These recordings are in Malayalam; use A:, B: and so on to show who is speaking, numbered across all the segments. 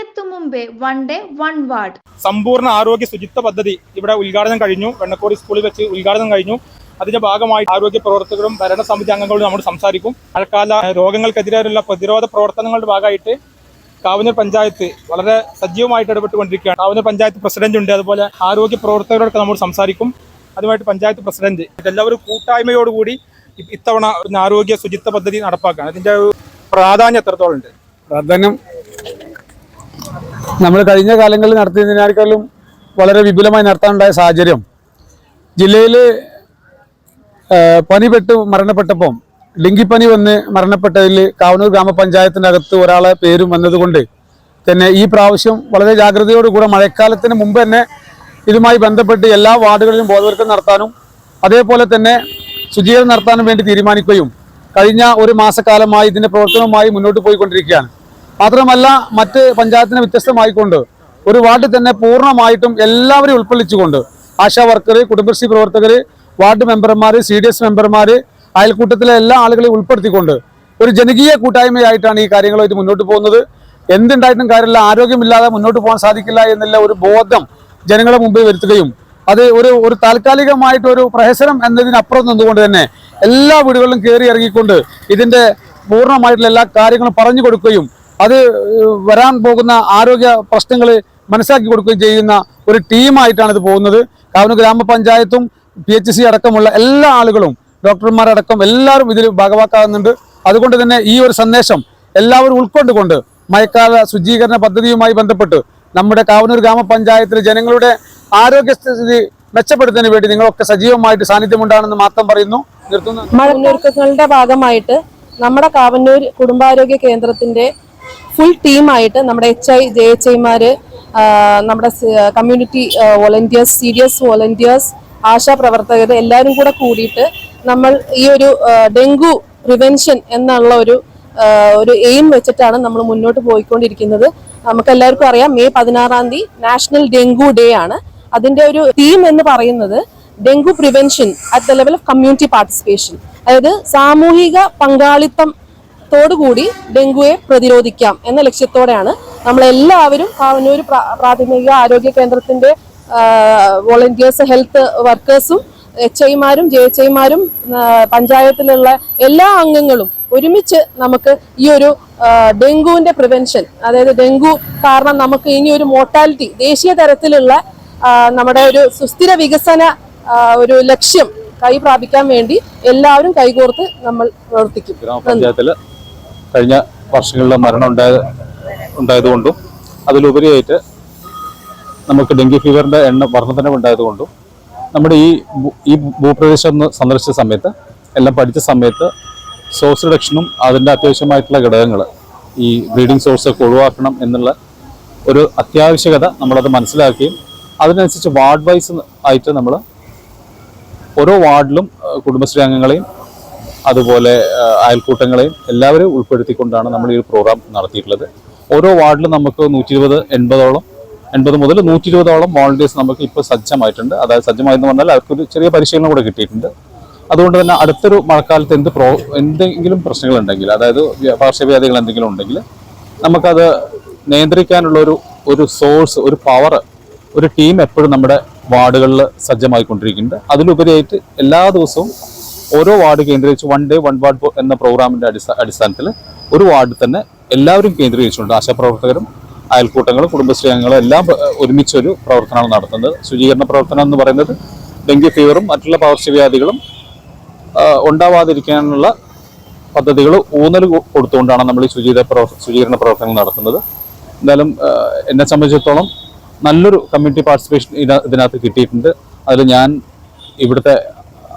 A: മഴയെത്തും മുമ്പേ വൺ ഡേ വൺ വാർഡ്
B: സമ്പൂർണ ആരോഗ്യ ശുചിത്വ പദ്ധതി ഇവിടെ ഉദ്ഘാടനം കഴിഞ്ഞു. വെണ്ണക്കോടി സ്കൂളിൽ വെച്ച് ഉദ്ഘാടനം കഴിഞ്ഞു. അതിന്റെ ഭാഗമായി ആരോഗ്യ പ്രവർത്തകരും ഭരണസമിതി അംഗങ്ങളും നമ്മൾ സംസാരിക്കും. മഴക്കാല രോഗങ്ങൾക്കെതിരെയുള്ള പ്രതിരോധ പ്രവർത്തനങ്ങളുടെ ഭാഗമായിട്ട് കാവനൂർ പഞ്ചായത്ത് വളരെ സജീവമായിട്ട് ഇടപെട്ടുകൊണ്ടിരിക്കുകയാണ്. കാവനൂർ പഞ്ചായത്ത് പ്രസിഡന്റ് ഉണ്ട്. അതുപോലെ ആരോഗ്യ പ്രവർത്തകരോടൊക്കെ നമ്മൾ സംസാരിക്കും. അതുമായിട്ട് പഞ്ചായത്ത് പ്രസിഡന്റ്. എല്ലാവരും കൂട്ടായ്മയോടുകൂടി ഇത്തവണ ആരോഗ്യ ശുചിത്വ പദ്ധതി നടപ്പാക്കുകയാണ്. അതിന്റെ ഒരു പ്രാധാന്യം എത്രത്തോളം ഉണ്ട്?
C: പ്രാധാന്യം നമ്മൾ കഴിഞ്ഞ കാലങ്ങളിൽ നടത്തിയതിനേക്കാളും വളരെ വിപുലമായി നടത്താനുണ്ടായ സാഹചര്യം ജില്ലയിൽ പനിപെട്ട് മരണപ്പെട്ടപ്പം ഡെങ്കിപ്പനി വന്ന് മരണപ്പെട്ടതിൽ കാവനൂർ ഗ്രാമപഞ്ചായത്തിന്റെ അകത്ത് ഒരാളെ പേരും വന്നതുകൊണ്ട് തന്നെ ഈ പ്രാവശ്യം വളരെ ജാഗ്രതയോടുകൂടെ മഴക്കാലത്തിന് മുമ്പ് തന്നെ ഇതുമായി ബന്ധപ്പെട്ട് എല്ലാ വാർഡുകളിലും ബോധവൽക്കരണം നടത്താനും അതേപോലെ തന്നെ ശുചീകരണം നടത്താനും വേണ്ടി തീരുമാനിക്കുകയും കഴിഞ്ഞ ഒരു മാസക്കാലമായി ഇതിന്റെ പ്രവർത്തനവുമായി മുന്നോട്ട് പോയിക്കൊണ്ടിരിക്കുകയാണ്. മാത്രമല്ല മറ്റ് പഞ്ചായത്തിനെ വ്യത്യസ്തമായിക്കൊണ്ട് ഒരു വാർഡിൽ തന്നെ പൂർണമായിട്ടും എല്ലാവരെയും ഉൾക്കൊള്ളിച്ചുകൊണ്ട് ആശാ വർക്കർ കുടുംബശ്രീ പ്രവർത്തകർ വാർഡ് മെമ്പർമാർ സി ഡി എസ് മെമ്പർമാർ അയൽക്കൂട്ടത്തിലെ എല്ലാ ആളുകളെയും ഉൾപ്പെടുത്തിക്കൊണ്ട് ഒരു ജനകീയ കൂട്ടായ്മയായിട്ടാണ് ഈ കാര്യങ്ങളുമായിട്ട് മുന്നോട്ട് പോകുന്നത്. എന്തുണ്ടായിട്ടും കാര്യമില്ല ആരോഗ്യമില്ലാതെ മുന്നോട്ട് പോകാൻ സാധിക്കില്ല എന്നുള്ള ഒരു ബോധം ജനങ്ങളെ മുമ്പിൽ വരുത്തുകയും അത് ഒരു ഒരു താൽക്കാലികമായിട്ട് ഒരു പ്രഹസനം എന്നതിനപ്പുറം നിന്നുകൊണ്ട് തന്നെ എല്ലാ വീടുകളിലും കയറി ഇറങ്ങിക്കൊണ്ട് ഇതിന്റെ പൂർണമായിട്ടുള്ള എല്ലാ കാര്യങ്ങളും പറഞ്ഞു കൊടുക്കുകയും അത് വരാൻ പോകുന്ന ആരോഗ്യ പ്രശ്നങ്ങൾ മനസ്സിലാക്കി കൊടുക്കുകയും ചെയ്യുന്ന ഒരു ടീമായിട്ടാണ് ഇത് പോകുന്നത് കാവനൂർ ഗ്രാമപഞ്ചായത്തും പി എച്ച് സി അടക്കമുള്ള എല്ലാ ആളുകളും ഡോക്ടർമാരടക്കം എല്ലാവരും ഇതിൽ ഭാഗവാക്കാകുന്നുണ്ട് അതുകൊണ്ട് തന്നെ ഈ ഒരു സന്ദേശം എല്ലാവരും ഉൾക്കൊണ്ടുകൊണ്ട് മഴക്കാല ശുചീകരണ പദ്ധതിയുമായി ബന്ധപ്പെട്ട് നമ്മുടെ കാവനൂർ ഗ്രാമപഞ്ചായത്തിലെ ജനങ്ങളുടെ ആരോഗ്യസ്ഥിതി മെച്ചപ്പെടുത്തുന്നതിന് വേണ്ടി നിങ്ങളൊക്കെ സജീവമായിട്ട് സാന്നിധ്യമുണ്ടാണെന്ന് മാത്രം പറയുന്നു നിർത്തുന്നു
D: മഴയൊരുക്കങ്ങളുടെ ഭാഗമായിട്ട് നമ്മുടെ കാവന്നൂർ കുടുംബാരോഗ്യ കേന്ദ്രത്തിന്റെ ഫുൾ ടീമായിട്ട് നമ്മുടെ എച്ച് ഐ ജെ എച്ച് ഐമാർ നമ്മുടെ community volunteers C D S volunteers ASHA പ്രവർത്തകർ എല്ലാവരും കൂടെ കൂടിയിട്ട് നമ്മൾ ഈ ഒരു ഡെങ്കു പ്രിവെൻഷൻ എന്നുള്ള ഒരു ഒരു എയിം വെച്ചിട്ടാണ് നമ്മൾ മുന്നോട്ട് പോയിക്കൊണ്ടിരിക്കുന്നത്. നമുക്ക് എല്ലാവർക്കും അറിയാം മെയ് പതിനാറാം തീയതി നാഷണൽ ഡെങ്കു ഡേ ആണ്. അതിന്റെ ഒരു തീം എന്ന് പറയുന്നത് dengue prevention at the level of community participation അതായത് സാമൂഹിക പങ്കാളിത്തത്തോടുകൂടി ഡെങ്കുവെ പ്രതിരോധിക്കാം എന്ന ലക്ഷ്യത്തോടെയാണ് നമ്മളെല്ലാവരും കാവന്നൂർ പ്രാഥമിക ആരോഗ്യ കേന്ദ്രത്തിന്റെ വോളണ്ടിയേഴ്സ് ഹെൽത്ത് വർക്കേഴ്സും എച്ച് ഐമാരും ജെ എച്ച് ഐമാരും പഞ്ചായത്തിലുള്ള എല്ലാ അംഗങ്ങളും ഒരുമിച്ച് നമുക്ക് ഈ ഒരു ഡെങ്കുവിന്റെ പ്രിവെൻഷൻ അതായത് ഡെങ്കു കാരണം നമുക്ക് ഇനി ഒരു മോർട്ടാലിറ്റി ദേശീയ തലത്തിലുള്ള നമ്മുടെ ഒരു സുസ്ഥിര വികസന ഒരു ലക്ഷ്യം കൈ പ്രാപിക്കാൻ വേണ്ടി എല്ലാവരും കൈകോർത്ത് നമ്മൾ പ്രവർത്തിക്കും.
E: കഴിഞ്ഞ വർഷങ്ങളിൽ മരണം ഉണ്ടായ ഉണ്ടായതുകൊണ്ടും അതിലുപരിയായിട്ട് നമുക്ക് ഡെങ്കി ഫീവറിന്റെ എണ്ണം വർധനവ് ഉണ്ടായതുകൊണ്ടും നമ്മുടെ ഈ ഈ ഭൂപ്രദേശം ഒന്ന് സന്ദർശിച്ച സമയത്ത് എല്ലാം പഠിച്ച സമയത്ത് സോഴ്സ് റിഡക്ഷനും അതിന്റെ അത്യാവശ്യമായിട്ടുള്ള ഘടകങ്ങൾ ഈ ബ്രീഡിംഗ് സോഴ്സ് ഒക്കെ ഒഴിവാക്കണം എന്നുള്ള ഒരു അത്യാവശ്യകത നമ്മളത് മനസ്സിലാക്കുകയും അതിനനുസരിച്ച് വാർഡ് വൈസ് ആയിട്ട് നമ്മൾ ഓരോ വാർഡിലും കുടുംബശ്രീ അംഗങ്ങളെയും അതുപോലെ അയൽക്കൂട്ടങ്ങളെയും എല്ലാവരെയും ഉൾപ്പെടുത്തിക്കൊണ്ടാണ് നമ്മൾ ഈ പ്രോഗ്രാം നടത്തിയിട്ടുള്ളത്. ഓരോ വാർഡിലും നമുക്ക് നൂറ്റി ഇരുപത് എൺപതോളം എൺപത് മുതൽ നൂറ്റി ഇരുപതോളം വോളണ്ടിയേഴ്സ് നമുക്ക് ഇപ്പോൾ സജ്ജമായിട്ടുണ്ട്. അതായത് സജ്ജമായെന്ന് പറഞ്ഞാൽ അവർക്കൊരു ചെറിയ പരിശീലനം കൂടെ കിട്ടിയിട്ടുണ്ട്. അതുകൊണ്ട് തന്നെ അടുത്തൊരു മഴക്കാലത്ത് എന്ത് പ്രോ എന്തെങ്കിലും പ്രശ്നങ്ങളുണ്ടെങ്കിൽ അതായത് വ്യ- പാർശ്വവ്യാധികൾ എന്തെങ്കിലും ഉണ്ടെങ്കിൽ നമുക്കത് നിയന്ത്രിക്കാനുള്ള ഒരു ഒരു സോഴ്സ് ഒരു പവർ ഒരു ടീം എപ്പോഴും നമ്മുടെ വാർഡുകളിൽ സജ്ജമായിക്കൊണ്ടിരിക്കുന്നുണ്ട്. അതിലുപരിയായിട്ട് എല്ലാ ദിവസവും ഓരോ വാർഡ് കേന്ദ്രീകരിച്ച് വൺ ഡേ വൺ വാർഡ് എന്ന പ്രോഗ്രാമിന്റെ അടിസ്ഥാ അടിസ്ഥാനത്തിൽ ഒരു വാർഡിൽ തന്നെ എല്ലാവരും കേന്ദ്രീകരിച്ചുകൊണ്ട് ആശാപ്രവർത്തകരും അയൽക്കൂട്ടങ്ങളും കുടുംബശ്രീ അംഗങ്ങളും എല്ലാം ഒരുമിച്ചൊരു ഒരുമിച്ച് ഒരു പ്രവർത്തനമാണ് നടത്തുന്നത്. ശുചീകരണ പ്രവർത്തനം എന്ന് പറയുന്നത് ഡെങ്കി ഫീവറും മറ്റുള്ള പകർച്ചവ്യാധികളും ഉണ്ടാവാതിരിക്കാനുള്ള പദ്ധതികൾ ഊന്നൽ കൊടുത്തുകൊണ്ടാണ് നമ്മൾ ഈ ശുചീത ശുചീകരണ പ്രവർത്തനങ്ങൾ നടത്തുന്നത്. എന്തായാലും എന്നെ സംബന്ധിച്ചിടത്തോളം നല്ലൊരു കമ്മ്യൂണിറ്റി പാർട്ടിസിപ്പേഷൻ ഇതിന- ഇതിനകത്ത് കിട്ടിയിട്ടുണ്ട്. അതിൽ ഞാൻ ഇവിടുത്തെ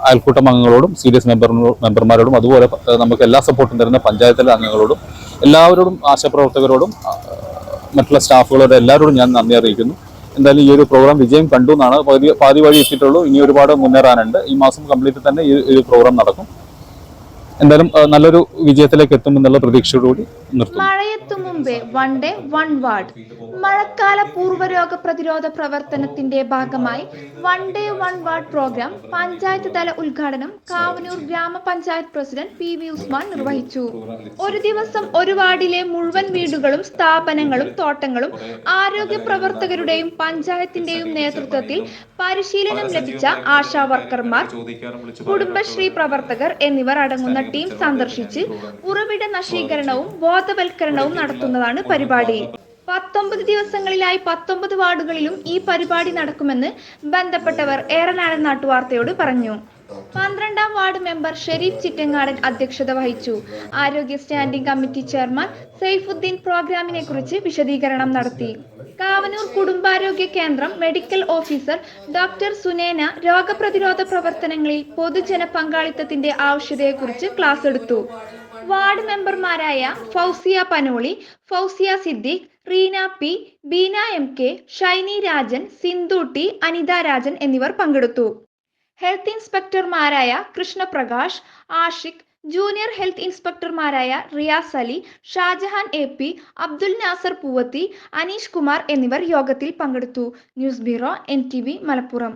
E: അയൽക്കൂട്ടം അംഗങ്ങളോടും സി ഡി എസ് മെമ്പർ മെമ്പർമാരോടും അതുപോലെ നമുക്ക് എല്ലാ സപ്പോർട്ടും തരുന്ന പഞ്ചായത്തിലെ അംഗങ്ങളോടും എല്ലാവരോടും ആശാപ്രവർത്തകരോടും മറ്റുള്ള സ്റ്റാഫുകളോടും എല്ലാവരോടും ഞാൻ നന്ദി അറിയിക്കുന്നു. എന്തായാലും ഈ ഒരു പ്രോഗ്രാം വിജയം കണ്ടു എന്നാണ് പാതി വഴി എത്തിയിട്ടുള്ളൂ. ഇനി ഒരുപാട് മുന്നേറാനുണ്ട്. ഈ മാസം കംപ്ലീറ്റ് തന്നെ ഈ ഒരു പ്രോഗ്രാം നടക്കും. എന്തായാലും നല്ലൊരു വിജയത്തിലേക്ക് എത്തുമെന്നുള്ള പ്രതീക്ഷയോടുകൂടി നിർത്തുന്നു.
A: മഴയെത്തും മുമ്പേ വൺ ഡേ വൺ വാർഡ് മഴക്കാല പൂർവരോഗ പ്രതിരോധ പ്രവർത്തനത്തിന്റെ ഭാഗമായി one day one ward programme panchayat തല ഉദ്ഘാടനം കാവനൂർ ഗ്രാമപഞ്ചായത്ത് പ്രസിഡന്റ് പി വി ഉസ്മാൻ നിർവഹിച്ചു. ഒരു ദിവസം ഒരു വാർഡിലെ മുഴുവൻ വീടുകളും സ്ഥാപനങ്ങളും തോട്ടങ്ങളും ആരോഗ്യ പ്രവർത്തകരുടെയും പഞ്ചായത്തിന്റെയും നേതൃത്വത്തിൽ പരിശീലനം ലഭിച്ച ആശാ വർക്കർമാർ കുടുംബശ്രീ പ്രവർത്തകർ എന്നിവർ അടങ്ങുന്ന ടീം സന്ദർശിച്ച് ഉറവിട നശീകരണവും ബോധവൽക്കരണവും നടത്തുന്നതാണ് പരിപാടി. പത്തൊമ്പത് ദിവസങ്ങളിലായി പത്തൊമ്പത് വാർഡുകളിലും ഈ പരിപാടി നടക്കുമെന്ന് ബന്ധപ്പെട്ടവർ ഏറനാടൻ നാട്ടുവാർത്തയോട് പറഞ്ഞു. പന്ത്രണ്ടാം വാർഡ് മെമ്പർ ഷെരീഫ് ചിറ്റങ്ങാടൻ അധ്യക്ഷത വഹിച്ചു. ആരോഗ്യ സ്റ്റാൻഡിംഗ് കമ്മിറ്റി ചെയർമാൻ സൈഫുദ്ദീൻ പ്രോഗ്രാമിനെ കുറിച്ച് വിശദീകരണം നടത്തി. കാവനൂർ കുടുംബാരോഗ്യ കേന്ദ്രം മെഡിക്കൽ ഓഫീസർ ഡോക്ടർ സുനേന രോഗപ്രതിരോധ പ്രവർത്തനങ്ങളിൽ പൊതുജന പങ്കാളിത്തത്തിന്റെ ആവശ്യതയെക്കുറിച്ച് ക്ലാസ് എടുത്തു. വാർഡ് മെമ്പർമാരായ Fousiya Panoli Fousiya Siddique Reena P Beena M K Shiny Rajan Sindhu T Anitha Rajan എന്നിവർ പങ്കെടുത്തു. ഹെൽത്ത് ഇൻസ്പെക്ടർമാരായ കൃഷ്ണപ്രകാശ് ആഷിഖ് ജൂനിയർ ഹെൽത്ത് ഇൻസ്പെക്ടർമാരായ റിയാസ് അലി ഷാജഹാൻ എ പി അബ്ദുൽ നാസർ പൂവത്തി അനീഷ് കുമാർ എന്നിവർ യോഗത്തിൽ പങ്കെടുത്തു. News bureau N Malappuram.